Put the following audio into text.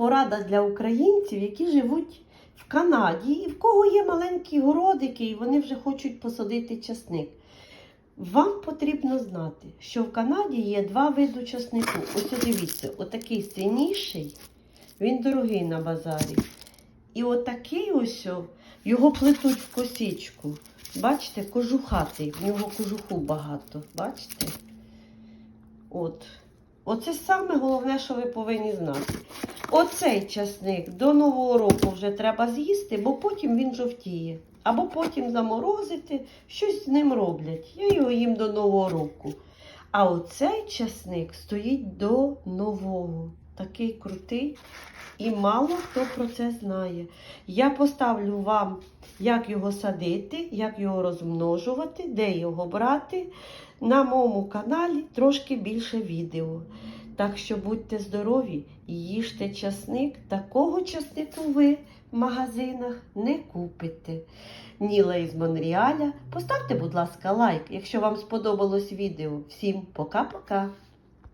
порада для українців, які живуть в Канаді, і в кого є маленькі городики, і вони вже хочуть посадити часник. Вам потрібно знати, що в Канаді є два види часнику. Ось дивіться, отакий синіший, він дорогий на базарі. І отакий ось, його плетуть в косичку. Бачите, кожухатий, в нього кожуху багато. Бачите? От. Оце саме головне, що ви повинні знати. Оцей часник до Нового року вже треба з'їсти, бо потім він жовтіє. Або потім заморозити, щось з ним роблять. Я його їм до Нового року. А оцей часник стоїть до нового. Такий крутий. І мало хто про це знає. Я поставлю вам, як його садити, як його розмножувати, де його брати. На моєму каналі трошки більше відео. Так що будьте здорові їжте часник. Такого часнику ви в магазинах не купите. Ніла із Монреаля. Поставте, будь ласка, лайк, якщо вам сподобалось відео. Всім пока-пока!